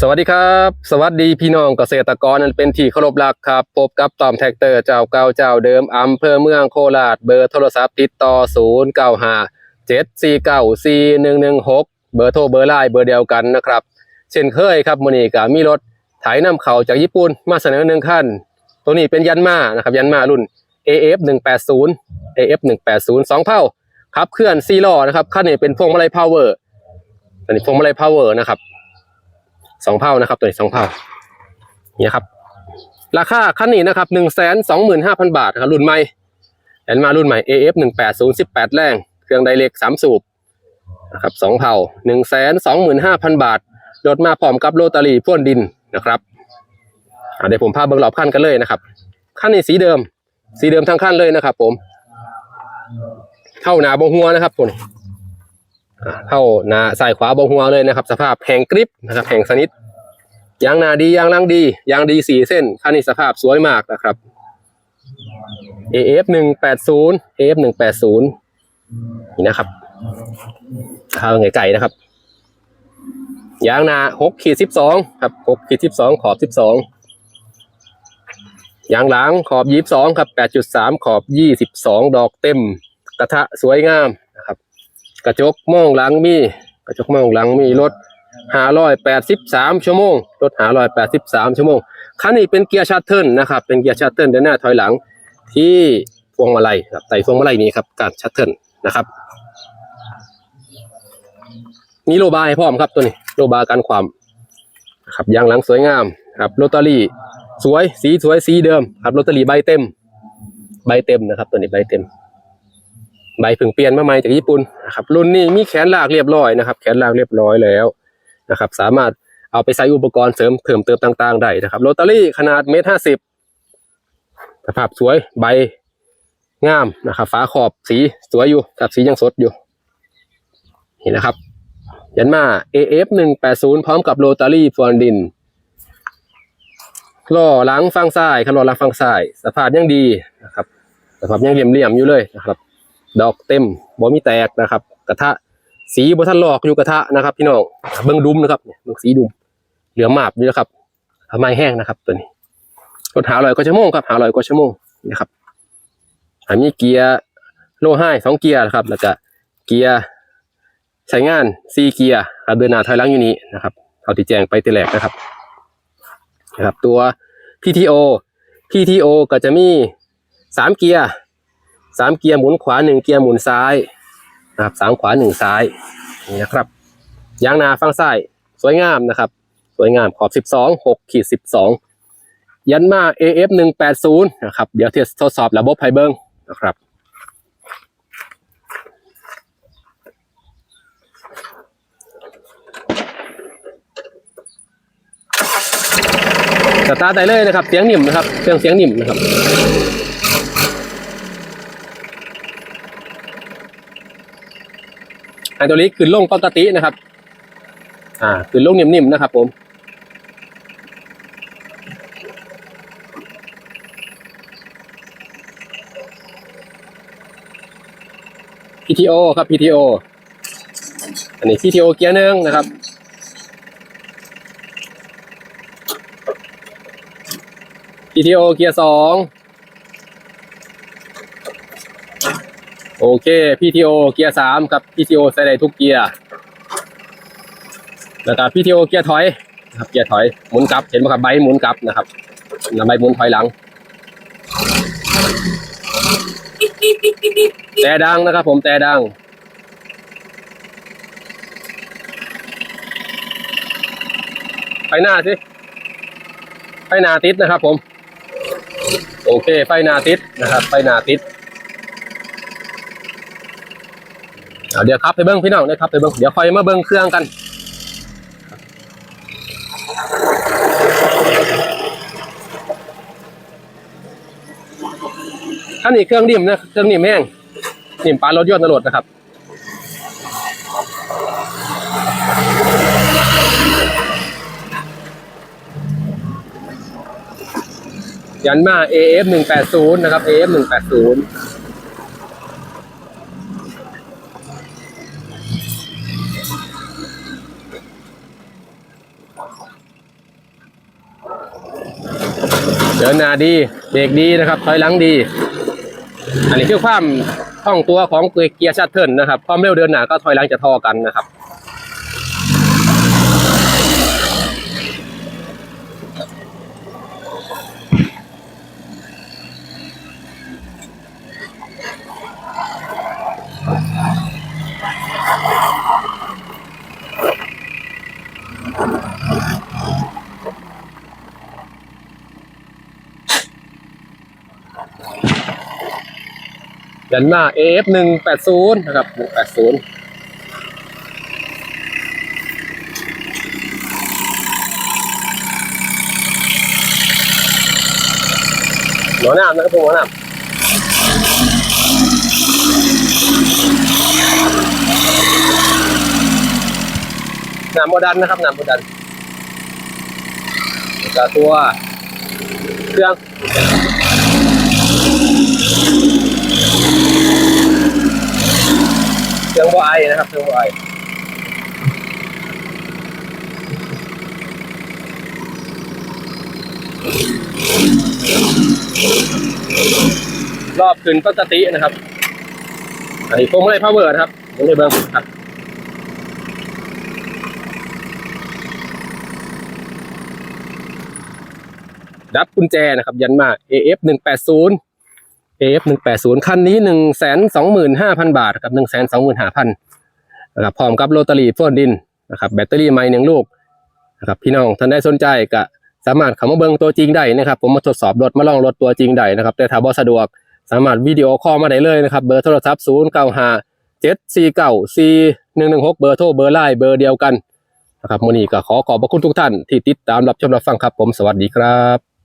สวัสดีครับ สวัสดีพี่น้องเกษตรกรนั้นเป็นที่เคารพรักครับ พบกับตอมแท็กเตอร์เจ้าเก่าเจ้าเดิมอำเภอเมืองโคราชเบอร์โทรศัพท์ติดต่อ 0 9 5 7 4 9 4 1 1 6 เบอร์โทรเบอร์ไลน์เบอร์เดียวกันนะครับ เช่นเคยครับมือนี้ก็มีรถไถนำเข้าจากญี่ปุ่นมาเสนอหนึ่งคันตัวนี้เป็นยันมานะครับยันมารุ่น AF 180 AF 180 2เผ่าขับเคลื่อน4ล้อนะครับคันนี้เป็นพวงมาลัยพาวเวอร์อันนี้พวงมาลัยพาวเวอร์นะครับ สองเผ่านะครับ ตัวนี้สองเผ่าเนี่ยครับ ราคาคันนี้นะครับหนึ่งแสนสองหมื่นห้าพันบาทครับรุ่นใหม่แอนมารุ่นใหม่ AF หนึ่งแปดศูนย์สิบแปดแรงเครื่องไดเรกสามสูบนะครับสองเผ่าหนึ่งแสนสองหมื่นห้าพันบาทรถมาพร้อมกับโรตารีพ่วนดินนะครับเดี๋ยวผมพาเบิ้งรอบขั้นกันเลยนะครับขั้นนี้สีเดิม สีเดิมทั้งขั้นเลยนะครับ ผม เข้าหนาบงหัวนะครับตัวนี้ เข้านาซ้ายขวาบงหัวเลยนะครับ สภาพแหงกริบนะครับแหงสนิทยางนาดียางล่างดียางดีสี่เส้นคันนี้สภาพสวยมากนะครับ AF หนึ่งแปดศูนย์ AF หนึ่งแปดศูนย์นี่นะครับข้าวไงไก่นะครับ ยางนาหกขีดสิบสองครับหกขีดสิบสองขอบสิบสองยางหลังขอบยี่สิบสองครับแปดจุดสามขอบยี่สิบสองดอกเต็ม กระทะสวยงาม กระจกมองหลังมีกระจกมองหลังมีรถหาร้อยแปดสิบสามชั่วโมงรถหาร้อยแปดสิบสามชั่วโมงคันนี้เป็นเกียร์ชัตเทิลนะครับเป็นเกียร์ชัตเทิลเดินหน้าถอยหลังที่พวงมาลัยครับไต่พวงมาลัยนี้ครับการชัตเทิลนะครับ มีโลบาให้พร้อมครับตัวนี้โลบากันความนะครับยางหลังสวยงามครับโรตารี่สวยสีสวยสีเดิมครับโรตารี่ใบเต็ม ใบเต็มนะครับ ตัวนี้ใบเต็ม ใบผึ่งเปลี่ยนมาใหม่จากญี่ปุ่นนะครับรุ่นนี้มีแขนลากเรียบร้อยนะครับ แขนลากเรียบร้อยแล้วนะครับ สามารถเอาไปใส่อุปกรณ์เสริมเพิ่มเติมต่างๆได้นะครับโรตารี่ขนาดเมตรห้าสิบสภาพสวยใบงามนะครับฝาขอบสีสวยอยู่กับสียังสดอยู่เห็นนะครับ ยันมา AF หนึ่งแปดศูนย์พร้อมกับโรตารี่ฟอนดินล้อหลังฝั่งซ้ายครับล้อหลังฝั่งซ้ายสภาพยังดีนะครับสภาพยังเหลี่ยมๆอยู่เลยนะครับ ดอกเต็มบ่มีแตกนะครับ กระทะสีบ่ทันหลอกอยู่กระทะนะครับ พี่น้องเบิ่งดุมนะครับเบิ่งสีดุมเหลืองมาบอยู่นะครับทำไมแห้งนะครับตัวนี้รถหาลอยกว่าชั่วโมงครับหาลอยกว่าชั่วโมงนะครับอันนี้เกียร์โลไฮสองเกียร์นะครับ แล้วก็เกียร์ใช้งานซีเกียร์เดินหน้าถอยหลังอยู่นี้นะครับเอาที่แจงไปตีแรกนะครับนะครับ ตัว PTO PTO ก็จะมีสามเกียร์ สามเกียร์หมุนขวาหนึ่งเกียร์หมุนซ้ายนะครับสามขวาหนึ่งซ้ายนี่นะครับยางนาฝั่งซ้ายสวยงามนะครับ สวยงามขอบสิบสองหกขีดสิบสองยันมา AF หนึ่งแปดศูนย์นะครับเดี๋ยวทดสอบระบบไฮเบิงนะครับสตาร์ทได้เลยนะครับ เสียงนิ่มนะครับ เครื่องเสียงนิ่มนะครับ ไฮดรอลิกขึ้นลงปกตินะครับ อ่าขึ้นลงนิ่มๆนะครับ ผม PTO ครับ PTO อันนี้ PTO เกียร์หนึ่งนะครับ PTO เกียร์สอง โอเค PTO เกียร์สามครับ PTO ใส่ได้ทุกเกียร์แล้วก็ PTO เกียร์ถอยนะครับเกียร์ถอยหมุนกลับ เห็นไหมครับใบหมุนกลับนะครับแล้วใบหมุนถอยหลังแต่ดังนะครับ ผมแต่ดังไฟหน้าสิไฟหน้าติดนะครับ ผม โอเค ไฟหน้าติดนะครับ ไฟหน้าติด เดี๋ยวครับไปเบิ้งพี่น้องนะครับไปเบิ้งเดี๋ยวคอยมาเบิ้งเครื่องกันอันนี้เครื่องดิ่มนะเครื่องดิ่มแห้งดิ่มปลารถยนต์นรดนะครับยันมา AF 180นะครับ AF 180 เดินหน้าดีเบรกดีนะครับถอยหลังดี อันนี้คือความคล่องตัวของเกียร์ชัตเทิลนะครับความเร็วเดินหน้าก็ถอยหลังจะทอกันนะครับ ยันมา AF หนึ่งแปดศูนย์นะครับหนึ่งแปดศูนย์หัวหน้านะครับผมหัวหน้าหนามโมดันนะครับหนามโมดันแล้วก็ตัวเครื่อง เครื่องวไอนะครับเครื่องวไอรอบขึ้นปกตินะครับอันนี้พวงมาลัยพาวเวอร์นะครับพวงมาลัยเบิ้งครับดับกุญแจนะครับ ยันมา AF 1 8 0 AF 1 8 0คันนี้ 1 2 5 0 0 0 บาทครับ 1 2 5 0 0 0นะครับพร้อมกับโรตารี่โฟนดินนะครับแบตเตอรี่ไม้หนึ่งลูกนะครับพี่น้องท่านใดสนใจก็สามารถเข้ามาเบิ่งตัวจริงได้นะครับผมมาทดสอบรถมาลองรถตัวจริงได้นะครับแต่ถ้าบ่สะดวกสามารถวิดีโอคอลมาได้เลยนะครับเบอร์โทรศัพท์ 0 9 5 7 4 9 4 1 1 6 เบอร์โทรเบอร์ไลน์เบอร์เดียวกันนะครับโมนี้ก็ขอขอบพระคุณทุกท่านที่ติดตามรับชมรับฟังครับผมสวัสดีครับ